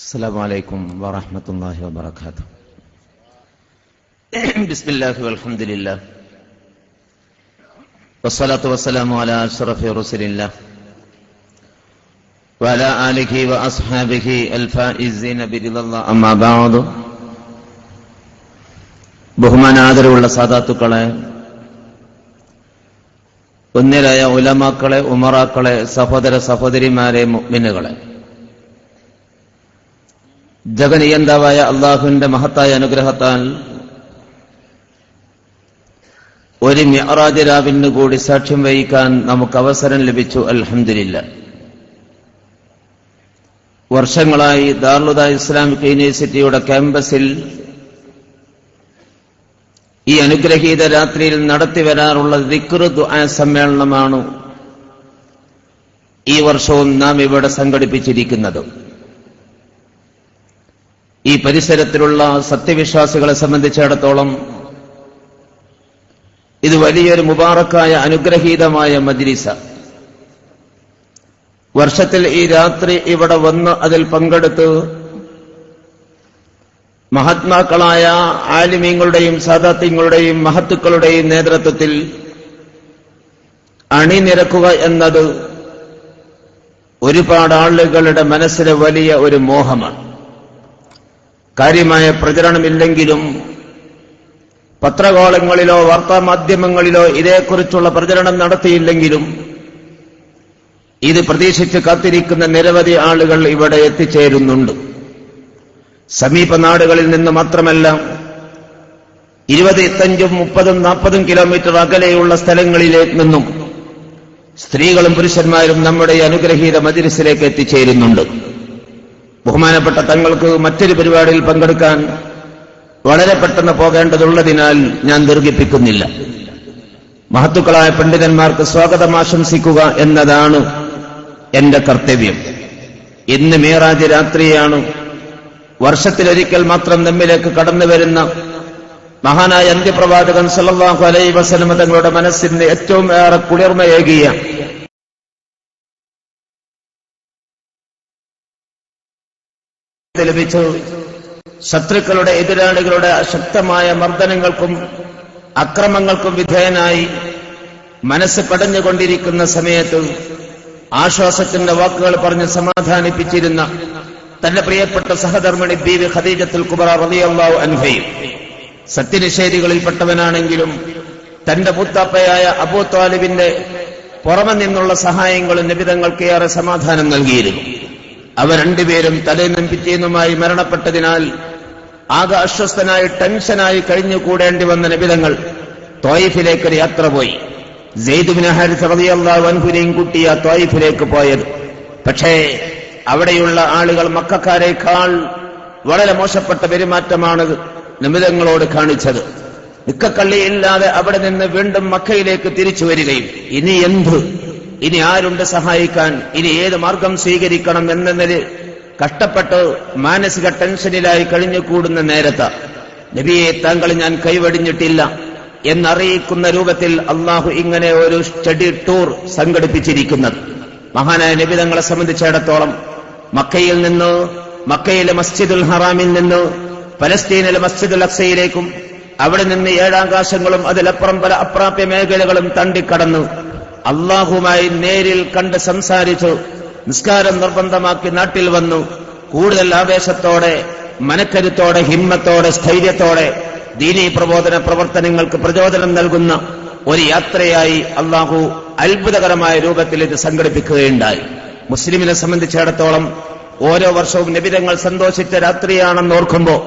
السلام عليكم ورحمة الله وبركاته بسم الله والحمد لله والصلاة والسلام على أشرف رسل الله وعلى آله وأصحابه الفائزين برضا الله أما بعد ബഹുമാനാദരവുള്ള സാധാത്തുക്കളെ ഒന്നിലായ ഉലമാക്കളെ ഉമറാക്കളെ സഹോദര സഹോദരിമാരെ മുഅ്മിനുകളെ ജഗനിയന്താവായ അള്ളാഹുവിന്റെ മഹത്തായ അനുഗ്രഹത്താൽ ഒരു രാവിന് കൂടി സാക്ഷ്യം വഹിക്കാൻ നമുക്ക് അവസരം ലഭിച്ചു. അൽഹമില്ല വർഷങ്ങളായി ദാർലുദ ഇസ്ലാമിക് യൂണിവേഴ്സിറ്റിയുടെ ക്യാമ്പസിൽ ഈ അനുഗ്രഹീത രാത്രിയിൽ നടത്തി വരാറുള്ള ദിക്റ് ദുആ സമ്മേളനമാണ് ഈ വർഷവും നാം ഇവിടെ സംഘടിപ്പിച്ചിരിക്കുന്നത്. ഈ പരിസരത്തിലുള്ള സത്യവിശ്വാസികളെ സംബന്ധിച്ചിടത്തോളം ഇത് വലിയൊരു മുബാറക്കായ അനുഗ്രഹീതമായ മജ്ലിസ. വർഷത്തിൽ ഈ രാത്രി ഇവിടെ വന്ന് അതിൽ പങ്കെടുത്ത് മഹാത്മാക്കളായ ആലിമീങ്ങളുടെയും സാദാത്യങ്ങളുടെയും മഹത്തുക്കളുടെയും നേതൃത്വത്തിൽ അണിനിരക്കുക എന്നത് ഒരുപാട് ആളുകളുടെ മനസ്സിലെ വലിയ ഒരു മോഹമാണ്. കാര്യമായ പ്രചരണമില്ലെങ്കിലും പത്രകോളങ്ങളിലോ വാർത്താമാധ്യമങ്ങളിലോ ഇതേക്കുറിച്ചുള്ള പ്രചരണം നടത്തിയില്ലെങ്കിലും ഇത് പ്രതീക്ഷിച്ച് കാത്തിരിക്കുന്ന നിരവധി ആളുകൾ ഇവിടെ എത്തിച്ചേരുന്നുണ്ട്. സമീപ നാടുകളിൽ നിന്ന് മാത്രമല്ല ഇരുപത് ഇരുപത്തഞ്ചും മുപ്പതും നാൽപ്പതും കിലോമീറ്റർ അകലെയുള്ള സ്ഥലങ്ങളിലെ നിന്നും സ്ത്രീകളും പുരുഷന്മാരും നമ്മുടെ അനുഗ്രഹീത മജിലിസിലേക്ക് എത്തിച്ചേരുന്നുണ്ട്. ബഹുമാനപ്പെട്ട തങ്ങൾക്ക് മറ്റൊരു പരിപാടിയിൽ പങ്കെടുക്കാൻ വളരെ പെട്ടെന്ന് പോകേണ്ടതുള്ളതിനാൽ ഞാൻ ദീർഘിപ്പിക്കുന്നില്ല. മഹത്തുക്കളായ പണ്ഡിതന്മാർക്ക് സ്വാഗതം ആശംസിക്കുക എന്നതാണ് എന്റെ കർത്തവ്യം. ഇന്ന് മേറാജ് രാത്രിയാണ്. വർഷത്തിലൊരിക്കൽ മാത്രം നമ്മിലേക്ക് കടന്നു വരുന്ന മഹാനായ അന്ത്യപ്രവാചകൻ സല്ലാഹു അലൈ വസലമ തങ്ങളുടെ മനസ്സിന്റെ ഏറ്റവും ഏറെ കുളിർമയേകിയ ലഭിച്ചു. ശത്രുക്കളുടെ എതിരാളികളുടെ ശക്തമായ മർദ്ദനങ്ങൾക്കും അക്രമങ്ങൾക്കും വിധേയനായി മനസ്സ് പടഞ്ഞുകൊണ്ടിരിക്കുന്ന സമയത്ത് ആശ്വാസത്തിന്റെ വാക്കുകൾ പറഞ്ഞ് സമാധാനിപ്പിച്ചിരുന്ന തന്റെ പ്രിയപ്പെട്ട സഹധർമ്മിണി ബീവി ഖദീജത്തുൽ കുബറ റളിയല്ലാഹു അൻഹയും സത്യനിഷേധികളിൽപ്പെട്ടവനാണെങ്കിലും തന്റെ മുത്തപ്പയായ അബൂ താലിബിന്റെ പുറമെ നിന്നുള്ള സഹായങ്ങളും നിബിതങ്ങൾക്ക് ഏറെ സമാധാനം നൽകിയിരുന്നു. അവർ രണ്ടുപേരും തലേന്നും പിറ്റേന്നുമായി മരണപ്പെട്ടതിനാൽ ആകെ അസ്വസ്ഥനായി ടെൻഷനായി കഴിഞ്ഞുകൂടേണ്ടി വന്ന നിബിതങ്ങൾ ഒരു യാത്ര പോയി. ജെയ്ദുബിന് ഹാരിസ് റളിയല്ലാഹു അൻഹുവിനെയും കുട്ടിയ തോയിഫിലേക്ക് പോയത്. പക്ഷേ അവിടെയുള്ള ആളുകൾ മക്കാരേക്കാൾ വളരെ മോശപ്പെട്ട പെരുമാറ്റമാണ് നിമിതങ്ങളോട് കാണിച്ചത്. നിക്കക്കള്ളിയില്ലാതെ അവിടെ നിന്ന് വീണ്ടും മക്കയിലേക്ക് തിരിച്ചു വരികയും ഇനി എന്ത്? ഇനി ആരുണ്ട് സഹായിക്കാൻ? ഇനി ഏത് മാർഗം സ്വീകരിക്കണം എന്നതിൽ കഷ്ടപ്പെട്ട് മാനസിക ടെൻഷനിലായി കഴിഞ്ഞുകൂടുന്ന നേരത്ത് നബിയെ താങ്കൾ ഞാൻ കൈവടിഞ്ഞിട്ടില്ല എന്നറിയിക്കുന്ന രൂപത്തിൽ അള്ളാഹു ഇങ്ങനെ ഒരു സ്റ്റഡി ടൂർ സംഘടിപ്പിച്ചിരിക്കുന്നത്. മഹാനായ നബി തങ്ങളെ സംബന്ധിച്ചിടത്തോളം മക്കയിൽ നിന്ന് മക്കയിലെ മസ്ജിദുൽ ഹറാമിൽ നിന്ന് പലസ്തീനിലെ മസ്ജിദുൽ അക്സയിലേക്കും അവിടെ നിന്ന് ഏഴാകാശങ്ങളും അതിലപ്പുറം പല അപ്രാപ്യ മേഖലകളും തണ്ടിക്കടന്നു അള്ളാഹുമായി നേരിൽ കണ്ട് സംസാരിച്ചു. നിസ്കാരം നിർബന്ധമാക്കി നാട്ടിൽ വന്നു. കൂടുതൽ ആവേശത്തോടെ മനക്കരുത്തോടെ ഹിമ്മത്തോടെ സ്ഥൈര്യത്തോടെ ദീനീ പ്രബോധന പ്രവർത്തനങ്ങൾക്ക് പ്രചോദനം നൽകുന്ന ഒരു യാത്രയായി അള്ളാഹു അത്ഭുതകരമായ രൂപത്തിൽ ഇത് സംഘടിപ്പിക്കുകയുണ്ടായി. മുസ്ലിമിനെ സംബന്ധിച്ചിടത്തോളം ഓരോ വർഷവും നിബിതങ്ങൾ സന്തോഷിച്ച രാത്രിയാണെന്ന് ഓർക്കുമ്പോൾ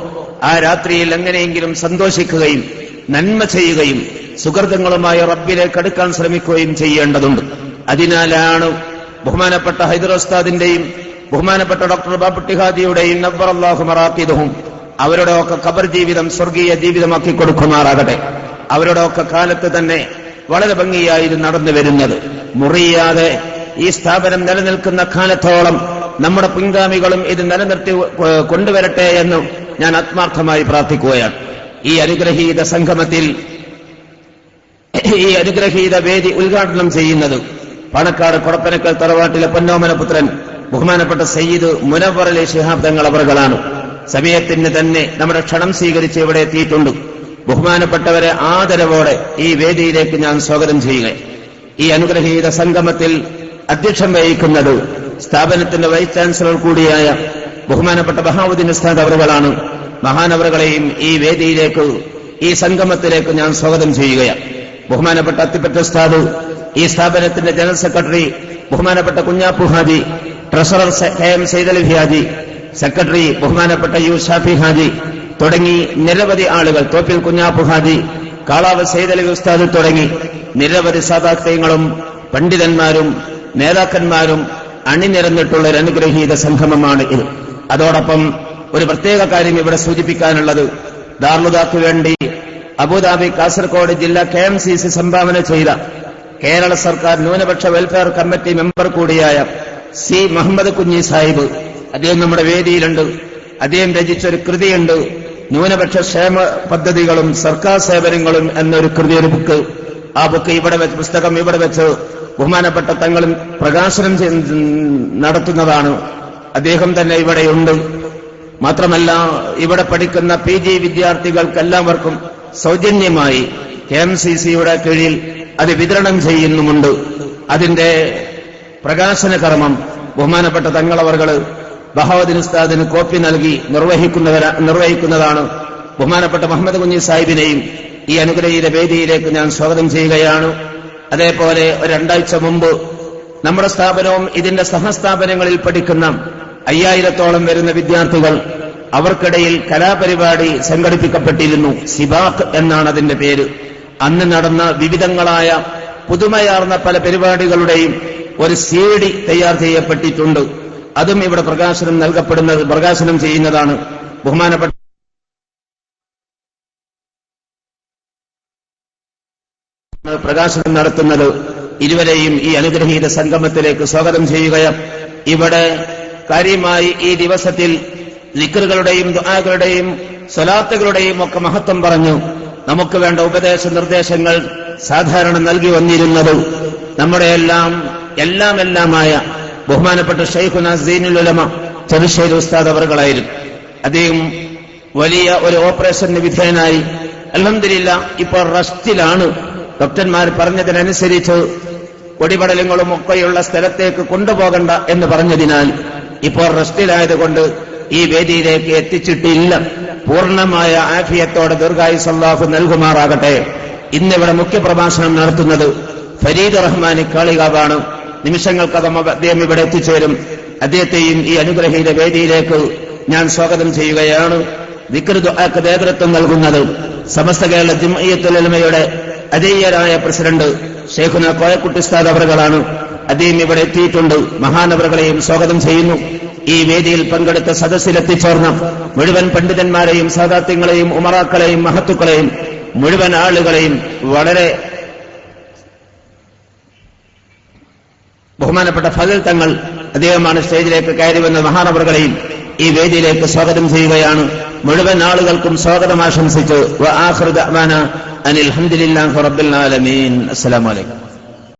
ആ രാത്രിയിൽ എങ്ങനെയെങ്കിലും സന്തോഷിക്കുകയും നന്മ ചെയ്യുകയും സുഹൃത്തുക്കളുമായി റബ്ബിലേക്ക് അടുക്കാൻ ശ്രമിക്കുകയും ചെയ്യേണ്ടതുണ്ട്. അതിനാലാണ് ബഹുമാനപ്പെട്ട ഹൈദരോസ്താദിന്റെയും ബഹുമാനപ്പെട്ട ഡോക്ടർ ബാബുട്ടിഹാദിയുടെയും നബ്ബർ അള്ളാഹു മറാത്തിദും അവരുടെ ഒക്കെ ഖബർ ജീവിതം സ്വർഗീയ ജീവിതമാക്കി കൊടുക്കുമാറാകട്ടെ. അവരുടെ ഒക്കെ കാലത്ത് തന്നെ വളരെ ഭംഗിയായി നടന്നു വരുന്നത്. മുറിയാതെ ഈ സ്ഥാപനം നിലനിൽക്കുന്ന കാലത്തോളം നമ്മുടെ പിൻഗാമികളും ഇത് നിലനിർത്തി കൊണ്ടുവരട്ടെ എന്ന് ഞാൻ ആത്മാർത്ഥമായി പ്രാർത്ഥിക്കുകയാണ്. ഈ അനുഗ്രഹീത സംഗമത്തിൽ ഈ അനുഗ്രഹീത വേദി ഉദ്ഘാടനം ചെയ്യുന്നത് പാണക്കാട് കൊടപ്പനക്കൽ തറവാട്ടിലെ പൊന്നോമന പുത്രൻ ബഹുമാനപ്പെട്ട സയ്യിദ് മുനവർ അലി ശിഹാബ് തങ്ങൾ അവറുകളാണ് സമയത്തിന് തന്നെ നമ്മുടെ ക്ഷണം സ്വീകരിച്ച് ഇവിടെ എത്തിയിട്ടുണ്ട്. ബഹുമാനപ്പെട്ടവരെ ആദരവോടെ ഈ വേദിയിലേക്ക് ഞാൻ സ്വാഗതം ചെയ്യുക ഈ അനുഗ്രഹീത സംഗമത്തിൽ അധ്യക്ഷം വഹിക്കുന്നത് സ്ഥാപനത്തിന്റെ വൈസ് ചാൻസലർ കൂടിയായ ബഹുമാനപ്പെട്ട ബഹാവുദ്ദീൻ ഉസ്താദ് അവറുകളാണ് മഹാനവറുകളെയും ഈ വേദിയിലേക്ക് ഈ സംഗമത്തിലേക്ക് ഞാൻ സ്വാഗതം ചെയ്യുകയാണ്. ബഹുമാനപ്പെട്ട അത്തിപ്പറ്റ ഉസ്താദ് ഈ സ്ഥാപനത്തിന്റെ ജനറൽ സെക്രട്ടറി ബഹുമാനപ്പെട്ട Kunhappu Haji treasurer K M Saidali Haji secretary ബഹുമാനപ്പെട്ട യു ഷാഫി ഹാജി തുടങ്ങി നിരവധി ആളുകൾ തോപ്പിൽ കുഞ്ഞാപ്പു ഹാജി കാളാവ് സൈദലി ഉസ്താദ് തുടങ്ങി നിരവധി സാധാക്യങ്ങളും പണ്ഡിതന്മാരും നേതാക്കന്മാരും അണിനിരന്നിട്ടുള്ള ഒരു അനുഗ്രഹീത സംഗമമാണ് ഇത്. അതോടൊപ്പം ഒരു പ്രത്യേക കാര്യം ഇവിടെ സൂചിപ്പിക്കാനുള്ളത്. ദാർലുദാക്ക് വേണ്ടി അബുദാബി കാസർഗോഡ് ജില്ല കെ എം സി സി സംഭാവന ചെയ്ത കേരള സർക്കാർ ന്യൂനപക്ഷ വെൽഫെയർ കമ്മിറ്റി മെമ്പർ കൂടിയായ സി മുഹമ്മദ് കുഞ്ഞി സാഹിബ്. അദ്ദേഹം നമ്മുടെ വേദിയിലുണ്ട്. അദ്ദേഹം രചിച്ച ഒരു കൃതിയുണ്ട്. ന്യൂനപക്ഷ ക്ഷേമ പദ്ധതികളും സർക്കാർ സേവനങ്ങളും എന്നൊരു കൃതി ഒരു ബുക്ക്. ആ ബുക്ക് ഇവിടെ വെച്ച് പുസ്തകം ഇവിടെ വെച്ച് ബഹുമാനപ്പെട്ട തങ്ങളും പ്രകാശനം നടത്തുന്നതാണ്. അദ്ദേഹം തന്നെ ഇവിടെയുണ്ട്. മാത്രമല്ല ഇവിടെ പഠിക്കുന്ന പി ജി വിദ്യാർത്ഥികൾക്കെല്ലാവർക്കും സൗജന്യമായി കെ എം സി സിയുടെ കീഴിൽ അത് വിതരണം ചെയ്യുന്നുമുണ്ട്. അതിന്റെ പ്രകാശന കർമ്മം ബഹുമാനപ്പെട്ട തങ്ങളവർകൾ ബഹാവുദ്ദീൻ ഉസ്താദിന് കോപ്പി നൽകി നിർവഹിക്കുന്നവരാ- നിർവഹിക്കുന്നതാണ്. ബഹുമാനപ്പെട്ട മുഹമ്മദ് കുഞ്ഞി സാഹിബിനെയും ഈ അനുഗ്രഹീത വേദിയിലേക്ക് ഞാൻ സ്വാഗതം ചെയ്യുകയാണ്. അതേപോലെ രണ്ടാഴ്ച മുമ്പ് നമ്മുടെ സ്ഥാപനവും ഇതിന്റെ സഹസ്ഥാപനങ്ങളിൽ പഠിക്കുന്ന അയ്യായിരത്തോളം വരുന്ന വിദ്യാർത്ഥികൾ അവർക്കിടയിൽ കലാപരിപാടി സംഘടിപ്പിക്കപ്പെട്ടിരുന്നു. സിബാഖ് എന്നാണ് അതിന്റെ പേര്. അന്ന് നടന്ന വിവിധങ്ങളായ പുതുമയാർന്ന പല പരിപാടികളുടെയും ഒരു സീഡി തയ്യാർ ചെയ്യപ്പെട്ടിട്ടുണ്ട്. അതും ഇവിടെ പ്രകാശനം നൽകപ്പെടുന്നത് പ്രകാശനം ചെയ്യുന്നതാണ്. ബഹുമാനപ്പെട്ട പ്രകാശനം നടത്തുന്നത് ഇരുവരെയും ഈ അനുഗ്രഹീത സംഗമത്തിലേക്ക് സ്വാഗതം ചെയ്യുകയും ഇവിടെ കാര്യമായി ഈ ദിവസത്തിൽ ലിക്കറുകളുടെയും ദുആകളുടെയും സ്വലാത്തുകളുടെയും ഒക്കെ മഹത്വം പറഞ്ഞു. നമുക്ക് വേണ്ട ഉപദേശ നിർദ്ദേശങ്ങൾ സാധാരണ നൽകി വന്നിരുന്നത് നമ്മുടെ എല്ലാം എല്ലാം എല്ലാമായ ബഹുമാനപ്പെട്ട ഷെയ്ഖുന നസീനുൽ ഉലമ ചെറുശ്ശേരി ഉസ്താദ് അവർകളായിരുന്നു അദ്ദേഹം വലിയ ഒരു ഓപ്പറേഷന് വിധേയനായി. അലഹമില്ല ഇപ്പോൾ റസ്റ്റിലാണ്. ഡോക്ടർമാർ പറഞ്ഞതിനനുസരിച്ച് പൊടിപടലങ്ങളും ഒക്കെയുള്ള സ്ഥലത്തേക്ക് കൊണ്ടുപോകണ്ട എന്ന് പറഞ്ഞതിനാൽ ഇപ്പോൾ റസ്റ്റിലായതുകൊണ്ട് ഈ വേദിയിലേക്ക് എത്തിച്ചിട്ടില്ല. പൂർണമായ ആഫിയത്തോടെ ദുർഗായി സല്ലാഹ് നൽകുമാറാകട്ടെ. ഇന്നിവിടെ മുഖ്യപ്രഭാഷണം നടത്തുന്നത് ഫരീദ് റഹ്മാൻ കാളികാവാണ്. നിമിഷങ്ങൾക്കകം അദ്ദേഹം ഇവിടെ എത്തിച്ചേരും. അദ്ദേഹത്തെയും ഈ അനുഗ്രഹീത വേദിയിലേക്ക് ഞാൻ സ്വാഗതം ചെയ്യുകയാണ്. വികൃതക്ക് നേതൃത്വം നൽകുന്നത് സമസ്ത കേരള ജിമയത്തുലമയുടെ അജയ്യരായ പ്രസിഡന്റ് ഷേഖുന കോയക്കുട്ടി ഉസ്താദ് അവറുകളാണ്. അദ്ദേഹം ഇവിടെ എത്തിയിട്ടുണ്ട്. മഹാനവറുകളെയും സ്വാഗതം ചെയ്യുന്നു. ഈ വേദിയിൽ പങ്കെടുത്ത സദസ്സിലെത്തിച്ചേർന്ന മുഴുവൻ പണ്ഡിതന്മാരെയും സാദാത്യങ്ങളെയും ഉമറാക്കളെയും മഹത്തുക്കളെയും മുഴുവൻ ആളുകളെയും വളരെ ബഹുമാനപ്പെട്ട ഫതിൽ തങ്ങൾ അദ്ദേഹമാണ് സ്റ്റേജിലേക്ക് കയറി വന്ന മഹാനവറുകളെയും ഈ വേദിയിലേക്ക് സ്വാഗതം ചെയ്യുകയാണ്. മുഴുവൻ ആളുകൾക്കും സ്വാഗതം ആശംസിച്ചു അനിൽ ഹംദുലില്ലാഹി റബ്ബിൽ ആലമീൻ.